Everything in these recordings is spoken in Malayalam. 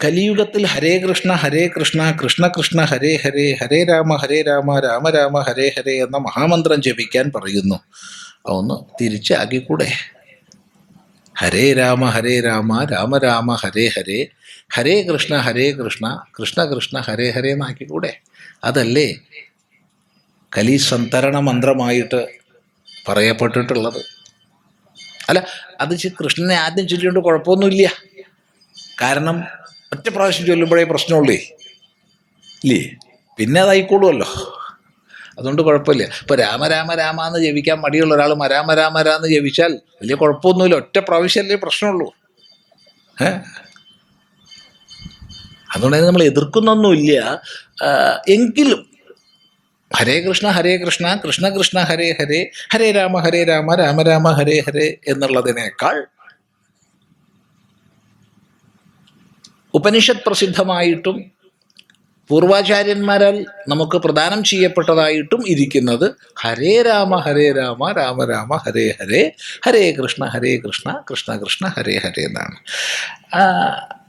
കലിയുഗത്തിൽ ഹരേ കൃഷ്ണ ഹരേ കൃഷ്ണ കൃഷ്ണ കൃഷ്ണ ഹരേ ഹരേ ഹരേ രാമ ഹരേ രാമ രാമ രാമ ഹരേ ഹരേ എന്ന മഹാമന്ത്രം ജപിക്കാൻ പറയുന്നു. അതൊന്ന് തിരിച്ചാക്കിക്കൂടെ ഹരേ രാമ ഹരേ രാമ രാമ രാമ ഹരേ ഹരേ ഹരേ കൃഷ്ണ ഹരേ കൃഷ്ണ കൃഷ്ണ കൃഷ്ണ ഹരേ ഹരേ എന്നാക്കിക്കൂടെ? അതല്ലേ? കലി സന്തരണ മന്ത്രമായിട്ട് പറയപ്പെട്ടിട്ടുള്ളത്. അല്ല അത് കൃഷ്ണനെ ആദ്യം ചൊല്ലിയോണ്ട് കുഴപ്പമൊന്നുമില്ല. കാരണം ഒറ്റ പ്രാവശ്യം ചൊല്ലുമ്പോഴേ പ്രശ്നമുള്ളേ. ഇല്ലേ? പിന്നെ അതായിക്കോളുമല്ലോ അതുകൊണ്ട് കുഴപ്പമില്ല. ഇപ്പൊ രാമ രാമ രാമ എന്ന് ജപിക്കാൻ മടിയുള്ള ഒരാൾ മരാമ രാമ രാ എന്ന് ജപിച്ചാൽ വലിയ കുഴപ്പമൊന്നുമില്ല. ഒറ്റ പ്രാവശ്യമല്ലേ പ്രശ്നമുള്ളൂ. ഏ? അതുകൊണ്ട് നമ്മൾ എതിർക്കുന്നൊന്നുമില്ല. എങ്കിലും ഹരേ കൃഷ്ണ ഹരേ കൃഷ്ണ കൃഷ്ണ കൃഷ്ണ ഹരേ ഹരേ ഹരേ രാമ ഹരേ രാമ രാമ രാമ ഹരേ ഹരേ എന്നുള്ളതിനേക്കാൾ ഉപനിഷത് പ്രസിദ്ധമായിട്ടും പൂർവാചാര്യന്മാരാൽ നമുക്ക് പ്രദാനം ചെയ്യപ്പെട്ടതായിട്ടും ഇരിക്കുന്നത് ഹരേ രാമ ഹരേ രാമ രാമ രാമ ഹരേ ഹരേ ഹരേ കൃഷ്ണ ഹരേ കൃഷ്ണ കൃഷ്ണ കൃഷ്ണ ഹരേ ഹരേ എന്നാണ്.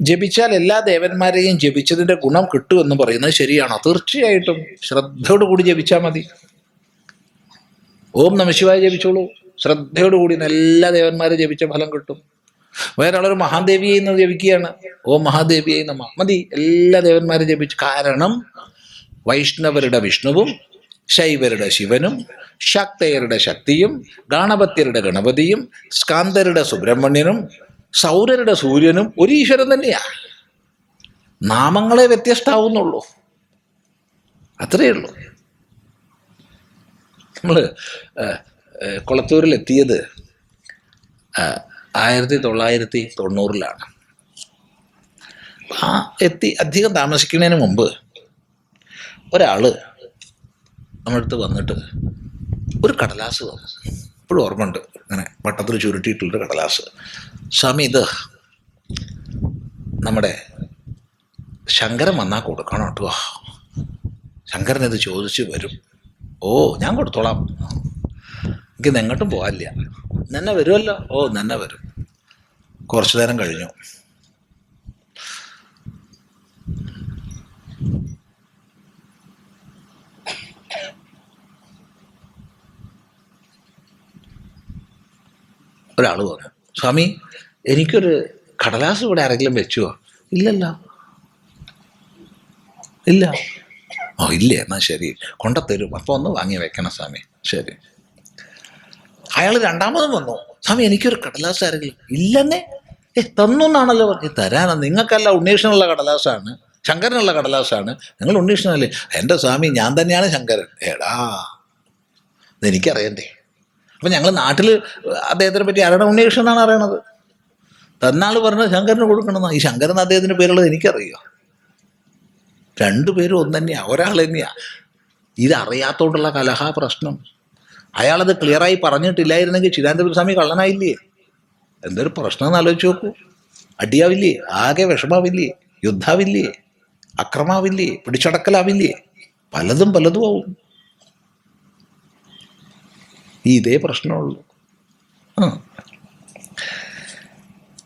ജപിച്ചാൽ എല്ലാ ദേവന്മാരെയും ജപിച്ചതിന്റെ ഗുണം കിട്ടുമെന്ന് പറയുന്നത് ശരിയാണോ? തീർച്ചയായിട്ടും. ശ്രദ്ധയോടുകൂടി ജപിച്ചാൽ മതി. ഓം നമശിവായ ജപിച്ചോളൂ. ശ്രദ്ധയോടുകൂടി എല്ലാ ദേവന്മാരെ ജപിച്ച ഫലം കിട്ടും. വേറെ ആളൊരു മഹാദേവിയെ എന്ന് ജപിക്കുകയാണ്. ഓ മഹാദേവിയെ നമ്മ മതി. എല്ലാ ദേവന്മാരും ജപിച്ചു. കാരണം വൈഷ്ണവരുടെ വിഷ്ണുവും ശൈവരുടെ ശിവനും ശക്തയരുടെ ശക്തിയും ഗാണപത്യരുടെ ഗണപതിയും സ്കാന്തരുടെ സുബ്രഹ്മണ്യനും സൗരരുടെ സൂര്യനും ഒരു ഈശ്വരൻ തന്നെയാണ്. നാമങ്ങളെ വ്യത്യസ്തമാവുന്നുള്ളൂ. അത്രയേ ഉള്ളൂ. നമ്മൾ കുളത്തൂരിലെത്തിയത് ആയിരത്തി തൊള്ളായിരത്തി തൊണ്ണൂറിലാണ് ആ എത്തി അധികം താമസിക്കുന്നതിന് മുമ്പ് ഒരാൾ നമ്മുടെ വന്നിട്ട് ഒരു കടലാസ് തന്നു. ഇപ്പോഴും ഓർമ്മയുണ്ട്. അങ്ങനെ വട്ടത്തിൽ ചുരുട്ടിയിട്ടുള്ളൊരു കടലാസ്. സ്വാമി ഇത് നമ്മുടെ ശങ്കരൻ വന്നാൽ കൊടുക്കണം കേട്ടോ. ശങ്കരൻ ഇത് ചോദിച്ച് വരും. ഓ ഞാൻ കൊടുത്തോളാം. എനിക്ക് എങ്ങോട്ടും പോകാനില്ല തന്നെ വരുമല്ലോ? ഓ തന്നെ വരും. കുറച്ചു നേരം കഴിഞ്ഞു. ഒരാൾ പറഞ്ഞു സ്വാമി എനിക്കൊരു കടലാസ് ഇവിടെ ആരെങ്കിലും വെച്ചുവോ? ഇല്ലല്ല. ഇല്ല. ഓ ഇല്ല എന്നാ ശരി. കൊണ്ടത്തരും. അപ്പോൾ ഒന്ന് വാങ്ങി വെക്കണം സ്വാമി. ശരി. അയാൾ രണ്ടാമതും വന്നു. സ്വാമി എനിക്കൊരു കടലാസ് ആരെങ്കിലും ഇല്ലെന്നേ? ഏ തന്നു എന്നാണല്ലോ പറഞ്ഞത് തരാനാണ് നിങ്ങൾക്കല്ല ഉണ്ണീഷനുള്ള കടലാസാണ്. ശങ്കരനുള്ള കടലാസാണ്. നിങ്ങൾ ഉണ്ണീഷനല്ലേ എന്റെ സ്വാമി ഞാൻ തന്നെയാണ് ശങ്കരൻ. ഏടാ എനിക്കറിയണ്ടേ അപ്പം ഞങ്ങൾ നാട്ടിൽ അദ്ദേഹത്തിനെ പറ്റി ആരാണ് ഉണ്ണീഷൻ എന്നാണ് അറിയണത്? തന്നാൾ പറഞ്ഞത് ശങ്കരന് കൊടുക്കണമെന്നാ. ഈ ശങ്കരൻ അദ്ദേഹത്തിന്റെ പേരുള്ളത് എനിക്കറിയോ? രണ്ടുപേരും ഒന്ന് തന്നെയാണ് ഒരാൾ തന്നെയാണ് ഇതറിയാത്തോണ്ടുള്ള കലഹ പ്രശ്നം. അയാളത് ക്ലിയറായി പറഞ്ഞിട്ടില്ലായിരുന്നെങ്കിൽ ചിദാനന്ദപുരസ്വാമി കള്ളനായില്ലേ? എന്തൊരു പ്രശ്നം ആലോചിച്ച് നോക്കൂ. അടിയാവില്ലേ ആകെ വിഷമാവില്ലേ യുദ്ധാവില്ലേ അക്രമാവില്ലേ പിടിച്ചടക്കലാവില്ലേ പലതും പലതും ആവും. ഈ ഇതേ പ്രശ്നമുള്ളൂ.